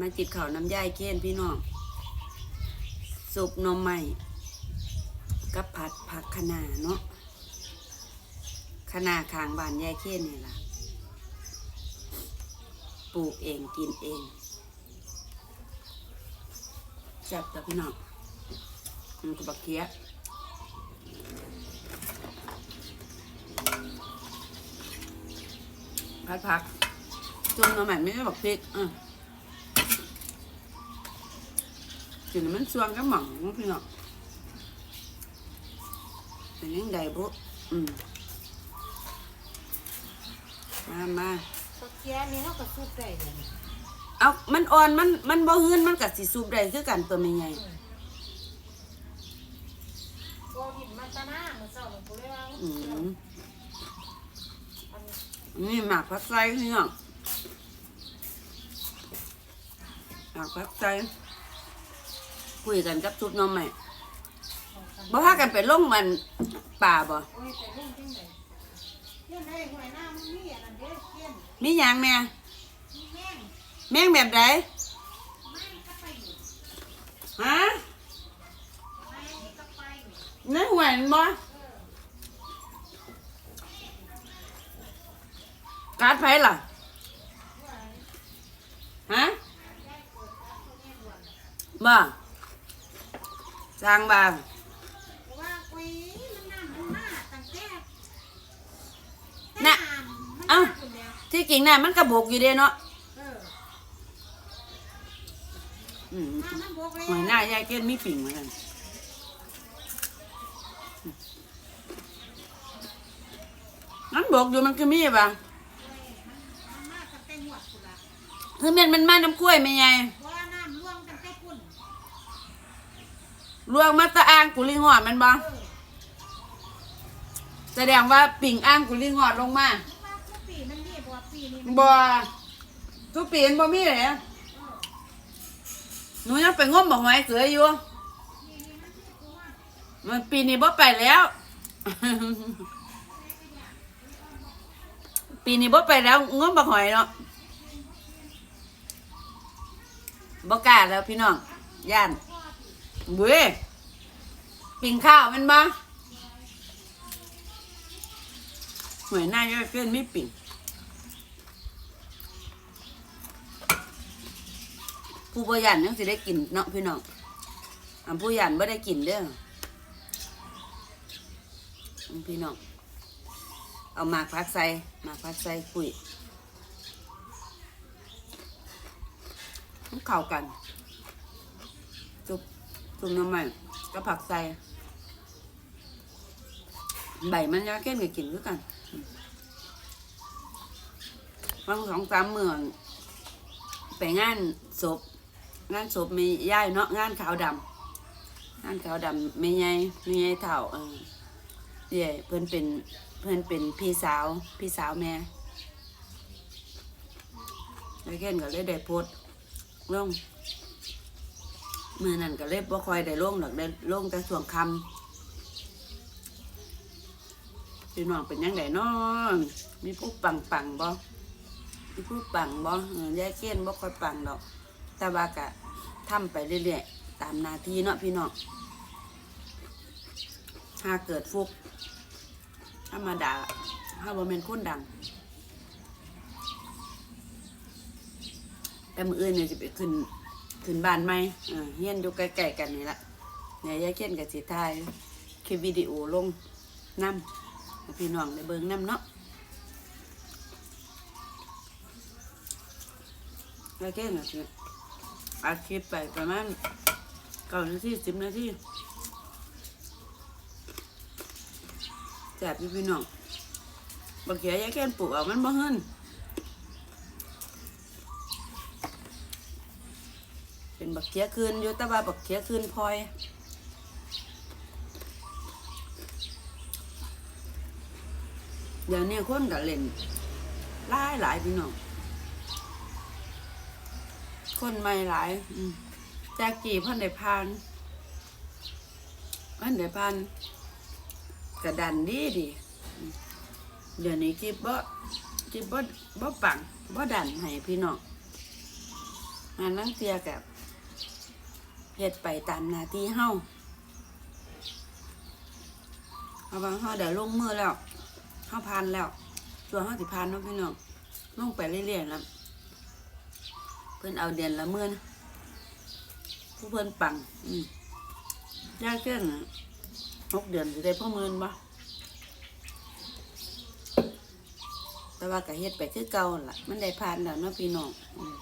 มาจิบข้าน้ำย่ายเค้นพี่น้องสุปหนมใหม่กับผัดผักคะน้าเนาะคะน้าคางบานยายเค้นนี่ล่ะ ปลูกเองกินเองแซ่บแต่พี่น้องมันก็บักเคียผัดผักจนมาใหม่ไม่ได้บอกพริกอะ กินแล้วมันสวงกับหม่องเนาะพี่น้องเป็นยังไงบุอืมมามาตะเกียบนี่เขาก็ซุปได้เลยนี่เอามันอ่อนมันมันบ่หืนมันกัสิสูบได้คือกันตัวไม่ใหญ่โอ้หินมันตะหน้ามันเศร้ามันกูเลยว่าอืมอันนี่หมากผักไส้พี่น้องหมากผักไส้ คุยกันกับชุดน้องใหม่บ่พากันไปลงมันป่าบ่โอ้ยแต่ลุงจังไดเทียนได้หวยหน้ามันมีอันนั้นเด้เทียนมีหยังแม่แม่งแบบไม่ก็ไปอยู่ฮะไม่ก็ไปอยู่ในหวยมันบ่การดไผล่ะฮะบ่ สร้างบางว่าคุยมันน้ำมันมาตั้งแต่น่ะเอ้าเอ้าที่จริงน่ะมันกระบกอยู่เด้เนาะเอออืมถ้ามันบกเลยหอยหน้ายายเกณฑ์มีปิ่งเหมือนกันนั่นบอกอยู่มันคือมีป่ะมันมาตั้งแต่หวดกูละคือแม่นมันมาน้ำกล้วยไม่ไง เพราะว่าน้ำล่วงตั้งแต่ปุ่น ลวงมาตะอ่างกุลิงหอดมันบ่เออแสดงว่าปิ่งอ่างกุลิงหอดลงมาว่าทุกปีมันนี่บ่ปีนี้มันบ่ทุกปีมันบ่มีเลยหนูยังไปงมบ่หอยเสืออยู่นี่นี่มันคือกูว่ามันปีนี้บ่ไปแล้ว ปีนี้บ่ไปแล้วงมบ่หอยเนาะบ่กล้าแล้วพี่น้องย่าน เว้ยปิ่งข้าวมันบ่หวยหน้าย่อเพื่อนไม่ปิ่งผู้บ่ยันยังสิได้กินเนาะพี่น้องอันผู้ยันบ่ได้กินเด้อพี่น้อง เอามากพักใส่มากพักใส่คุยมันเข้ากัน จุ่มน้ำมันก็ผักใส่ใบมันยาแก้มกับกินด้วยกันบางสองสามเมืองไปงานศพงานศพม่ย่ายเนาะงานขาวดำงานขาวดำไม่ใหญ่ไม่ใหญ่เท่าเออเย่เพื่อนเป็นเพื่อนเป็นพี่สาวพี่สาวแม่แล้วแก่นก็เลยได้โพสลง มือนั่นก็เลยบ่ค่อยได้ล่งดอกได้ล่งแต่ช่วงคำพี่น้องเป็นยังไงน้อมีผู้ปังปังบ่มีผู้ปังบ่ยายเกี้ยนบ่คอยปังดอก แต่ว่ากะทำไปเรื่อยๆตามนาทีเนาะพี่น้องถ้าเกิดฟุกธรรมดาถ้าบ่เป็นคนดังแต่มืออื่นเนี่ยจะไปขึ้น ขึ้นบ้านไหมเฮียนอยู่ใกล้ๆกันนี่ละเนี่ยยายเขียนกับสีทายคลิปวิดีโอลงน้ำพี่น้องได้เบิ่งน้ำเนาะยายเขียนกับสิอัดคลิปไปประมาณเก้านาทีสิบนาทีแจบอยู่พี่น้องบางเขียยายเขียนปลูกเอามันบ่เฮิน เป็นบักเขียคืนอยู่แต่ว่าบักเขียคืนพลอยเดี๋ยวนี้คนก็เล่นหลายหลายพี่น้องคนใหม่หลายอืมจากกี่พันได้พานพันได้พานกระดันดีดีเดี๋ยวนี้จิบบ่จิบบ่บ่ปังบ่ดันให้พี่น้องงานนั่งเตียกับ เฮ็ดไปตามหน้าที่เฮาเอาบางเฮาเดี๋ยวลงมือแล้วเฮาพันแล้วส่วนเฮาสิพันเนาะพี่น้องลงไปเรื่อยๆแล้วเพิ่นเอาเดือนละหมื่นผู้เพิ่นปังอืมยากเกินหกเดือนสิได้พ่อหมื่นบ่แต่ว่าก็เฮ็ดไปคือเก่าล่ะ มันได้ผ่านแล้วเนาะพี่น้องอม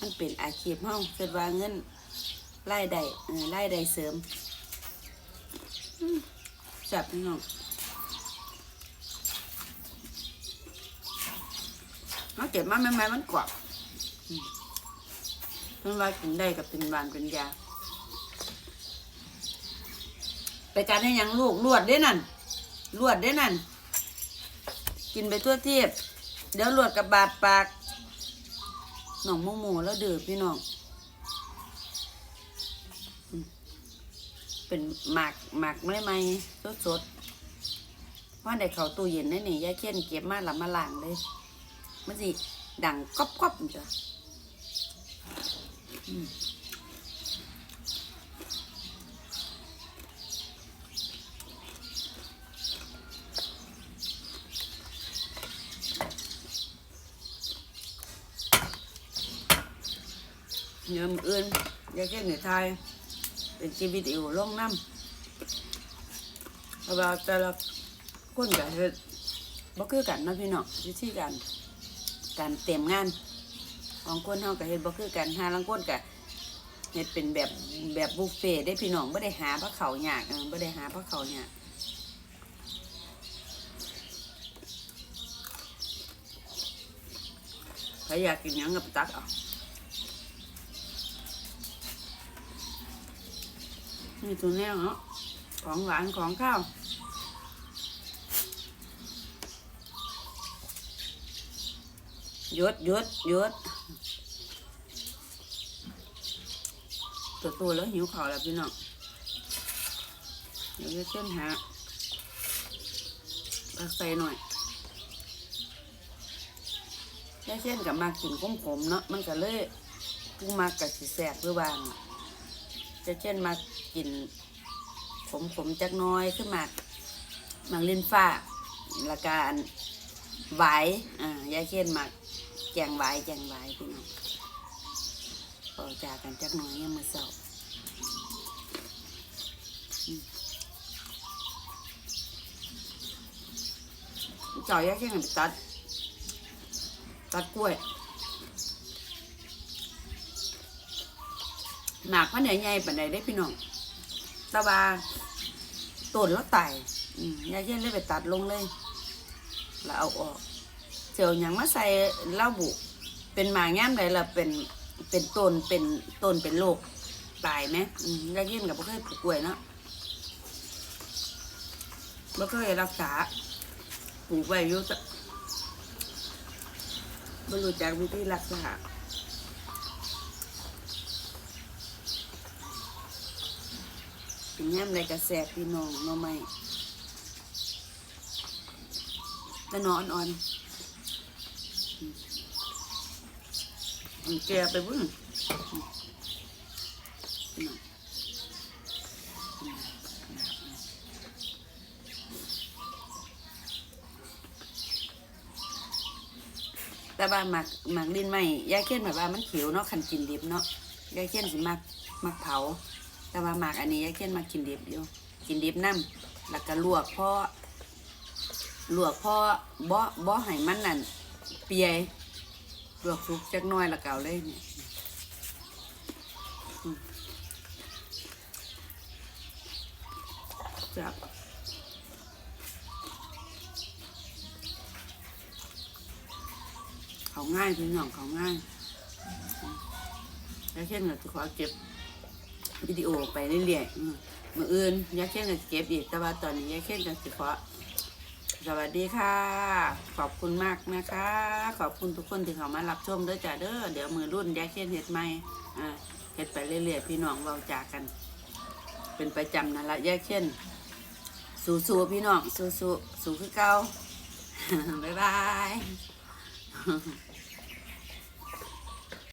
มันเป็นอาชีพเฮาคิดว่าเงิน รายได้เออรายได้เสริมจับพี่น้องเขาเก็บมาใหม่ๆมันกรอบอืมมันว่ากินได้กับเป็นหวานเป็นยา ไปการให้ยังลูกลวดได้นั่นลวดได้นั่น กินไปทั่วเทียบ เดี๋ยวลวดกับบาดปากหนองมูหมูแล้วดื้อพี่น้องอืม เป็นหมากหมากไม่ไหมสดสดว่าได้เขาตู้เย็นได้นี่ยายเคียนเก็บมาหลับมาล้างเลย มันสิดังก๊อบก๊อบจ้ะอืมเงินอื่นอยากแค่เหนือไทย เป็นชีวิตอยู่ล่องน้ำเพราะว่าแต่ละคนก็เฮ็ดบ่คือกันนะพี่น้องวิธีการการเตรียมงานของคนเฮาก็เฮ็ดบ่คือกันหาลังคนก็เฮ็ดเป็นแบบแบบบุฟเฟ่ได้พี่น้องบ่ได้หาพระเขายากบ่ได้หาพระเขายากใครอยากกินหยังก็ไปตักเอา นี่ตัวแนวเนาะของหวานของข้าวยดยดยดตัวตัวแล้วหิวข้าวแล้วพี่น้องเดี๋ยวจะเส้นหาตักใส่หน่อยแค่เส้นกับมากินขมๆเนาะมันก็เลยผู้มากับสิแสบหรือบางอะ จะเช่นมากินขมขมๆจักน้อยขึ้นมามังลินฟ้าละการไหวายอ่ายายเช่นมาแจงไหวายแจงไหวายพี่น้องพอจากกันจักน้อยยังมาเศร้าอืมจ่อยยายเช่นกันตัดตัดกล้วย หมากมันใหญ่ๆปานใดได้พี่น้องตะบาต้นแล้วไต่ยายเย็นเลยไปตัดลงเลย แล้วเอาออกเจียวยังมาใส่เล้าบุ เป็นหมากย่ามใดละเป็นเป็นต้นเป็นต้นเป็นโรคตายไหมยายเย็นกับบ่เคยปลูกกล้วยเนาะบ่เคยรักษาปลูกไว้อยู่แต่บ่รู้จักวิธีรักษา เป็ นย่ำไรกระแสบพี่น้องน้อไม่แต่นอนอ่อนแกไปบุ้งแต่ว่าหมักหมักดินไม่ยายเขียนแบบว่ามันเขียวเนาะคันกินดิบเนาะยายเขียนสิมักมักเผา แต่ว่าหมากอันนี้ยายเขียนมากินดิบอยู่กินดิบน้ำแล้วก็ลวกพ่อลวกพ่อบ่บ่ให้มันนั่นเปียยลวกสุกจักน้อยแล้วก็เอาเลยเนี่ยอืมจับเขาง่ายพี่น้องเขาง่ายอืมยายเขียนก็จะขอเก็บ วิดีโอไปเรื่อยๆอืมมืออื่นยายเข่นก็เก็บอีกแต่ว่าตอนนี้ยายเข่นก็สิขอสวัสดีค่ะ ขอบคุณมากนะคะ ขอบคุณทุกคนที่เข้ามารับชมด้อจ้าเด้อเดี๋ยวมือรุ่นยายเข่นเฮ็ดใหม่อ่าเฮ็ดไปเรื่อยๆพี่น้องเว้าจากกัน เป็นประจำนั่นละยายเข่นสู้ๆพี่น้องสู้ๆสู้คือเก่า บ๊ายบาย